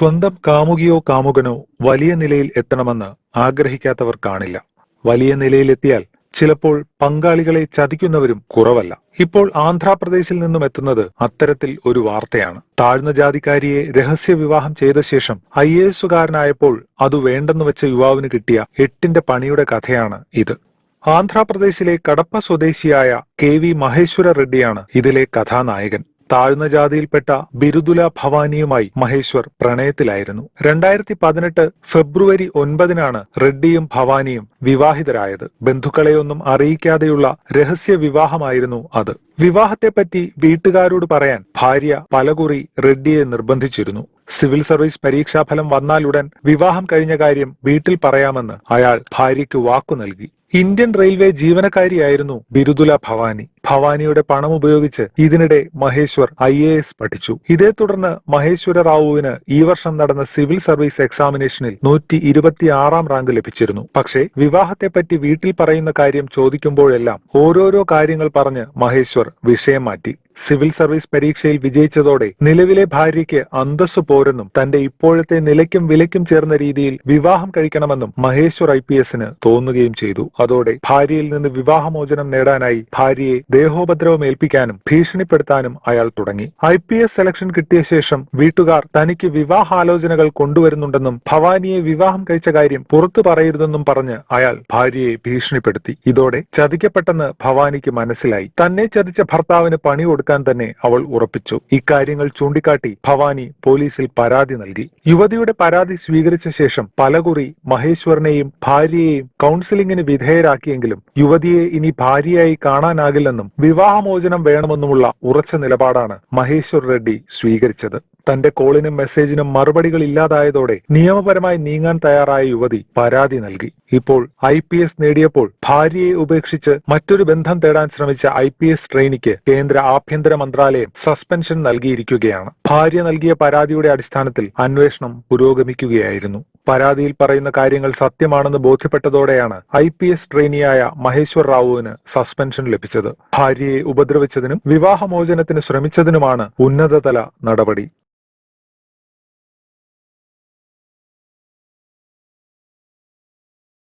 സ്വന്തം കാമുകിയോ കാമുകനോ വലിയ നിലയിൽ എത്തണമെന്ന് ആഗ്രഹിക്കാത്തവർ കാണില്ല. വലിയ നിലയിലെത്തിയാൽ ചിലപ്പോൾ പങ്കാളികളെ ചതിക്കുന്നവരും കുറവല്ല. ഇപ്പോൾ ആന്ധ്രാപ്രദേശിൽ നിന്നും എത്തുന്നത് അത്തരത്തിൽ ഒരു വാർത്തയാണ്. താഴ്ന്ന ജാതിക്കാരിയെ രഹസ്യ വിവാഹം ചെയ്ത ശേഷം ഐ എ എസുകാരനായപ്പോൾ അത് വേണ്ടെന്ന് വെച്ച യുവാവിന് കിട്ടിയ എട്ടിന്റെ പണിയുടെ കഥയാണ് ഇത്. ആന്ധ്രാപ്രദേശിലെ കടപ്പ സ്വദേശിയായ കെ വി മഹേശ്വര റെഡ്ഡിയാണ് ഇതിലെ കഥാനായകൻ. താഴ്ന്ന ജാതിയിൽപ്പെട്ട ബിരുദുല ഭവാനിയുമായി മഹേശ്വർ പ്രണയത്തിലായിരുന്നു. രണ്ടായിരത്തി പതിനെട്ട് ഫെബ്രുവരി ഒൻപതിനാണ് റെഡ്ഡിയും ഭവാനിയും വിവാഹിതരായത്. ബന്ധുക്കളെയൊന്നും അറിയിക്കാതെയുള്ള രഹസ്യ വിവാഹമായിരുന്നു അത്. വിവാഹത്തെപ്പറ്റി വീട്ടുകാരോട് പറയാൻ ഭാര്യ പലകുറി റെഡ്ഡിയെ നിർബന്ധിച്ചിരുന്നു. സിവിൽ സർവീസ് പരീക്ഷാഫലം വന്നാലുടൻ വിവാഹം കഴിഞ്ഞ കാര്യം വീട്ടിൽ പറയാമെന്ന് അയാൾ ഭാര്യയ്ക്ക് വാക്കു നൽകി. ഇന്ത്യൻ റെയിൽവേ ജീവനക്കാരിയായിരുന്നു ബിരുദുല ഭവാനി. ഭവാനിയുടെ പണം ഉപയോഗിച്ച് ഇതിനിടെ മഹേശ്വർ ഐ എ എസ് പഠിച്ചു. ഇതേ തുടർന്ന് മഹേശ്വര റാവുവിന് ഈ വർഷം നടന്ന സിവിൽ സർവീസ് എക്സാമിനേഷനിൽ നൂറ്റി ഇരുപത്തിയാറാം റാങ്ക് ലഭിച്ചിരുന്നു. പക്ഷേ വിവാഹത്തെപ്പറ്റി വീട്ടിൽ പറയുന്ന കാര്യം ചോദിക്കുമ്പോഴെല്ലാം ഓരോരോ കാര്യങ്ങൾ പറഞ്ഞ് മഹേശ്വർ വിഷയം മാറ്റി. സിവിൽ സർവീസ് പരീക്ഷയിൽ വിജയിച്ചതോടെ നിലവിലെ ഭാര്യയ്ക്ക് അന്തസ് പോരെന്നും തന്റെ ഇപ്പോഴത്തെ നിലയ്ക്കും വിലയ്ക്കും ചേർന്ന രീതിയിൽ വിവാഹം കഴിക്കണമെന്നും മഹേശ്വർ ഐ പി എസിന് തോന്നുകയും ചെയ്തു. അതോടെ ഭാര്യയിൽ നിന്ന് വിവാഹമോചനം നേടാനായി ഭാര്യയെ ദേഹോപദ്രവം ഏൽപ്പിക്കാനും ഭീഷണിപ്പെടുത്താനും അയാൾ തുടങ്ങി. ഐ പി എസ് സെലക്ഷൻ കിട്ടിയ ശേഷം വീട്ടുകാർ തനിക്ക് വിവാഹാലോചനകൾ കൊണ്ടുവരുന്നുണ്ടെന്നും ഭവാനിയെ വിവാഹം കഴിച്ച കാര്യം പുറത്തു പറയരുതെന്നും പറഞ്ഞ് അയാൾ ഭാര്യയെ ഭീഷണിപ്പെടുത്തി. ഇതോടെ ചതിക്കപ്പെട്ടെന്ന് ഭവാനിക്ക് മനസ്സിലായി. തന്നെ ചതിച്ച ഭർത്താവിന് പണി കൊടുക്കാൻ തന്നെ അവൾ ഉറപ്പിച്ചു. ഇക്കാര്യങ്ങൾ ചൂണ്ടിക്കാട്ടി ഭവാനി പോലീസിൽ പരാതി നൽകി. യുവതിയുടെ പരാതി സ്വീകരിച്ച ശേഷം പലകുറി മഹേശ്വരനെയും ഭാര്യയെയും കൗൺസിലിംഗിന് വിധേയരാക്കിയെങ്കിലും യുവതിയെ ഇനി ഭാര്യയായി കാണാനാകില്ലെന്നും വിവാഹമോചനം വേണമെന്നുമുള്ള ഉറച്ച നിലപാടാണ് മഹേശ്വർ റെഡ്ഡി സ്വീകരിച്ചത്. തന്റെ കോളിനും മെസ്സേജിനും മറുപടികൾ ഇല്ലാതായതോടെ നിയമപരമായി നീങ്ങാൻ തയ്യാറായ യുവതി പരാതി നൽകി. ഇപ്പോൾ ഐ പി എസ് നേടിയപ്പോൾ ഭാര്യയെ ഉപേക്ഷിച്ച് മറ്റൊരു ബന്ധം തേടാൻ ശ്രമിച്ച ഐ പി എസ് ട്രെയിനിക്ക് കേന്ദ്ര ആഭ്യന്തര മന്ത്രാലയം സസ്പെൻഷൻ നൽകിയിരിക്കുകയാണ്. ഭാര്യ നൽകിയ പരാതിയുടെ അടിസ്ഥാനത്തിൽ അന്വേഷണം പുരോഗമിക്കുകയായിരുന്നു. പരാതിയിൽ പറയുന്ന കാര്യങ്ങൾ സത്യമാണെന്ന് ബോധ്യപ്പെട്ടതോടെയാണ് ഐ പി എസ് ട്രെയിനിയായ മഹേശ്വർ റാവുവിന് സസ്പെൻഷൻ ലഭിച്ചത്. ഭാര്യയെ ഉപദ്രവിച്ചതിനും വിവാഹമോചനത്തിന് ശ്രമിച്ചതിനുമാണ് ഉന്നതതല നടപടി.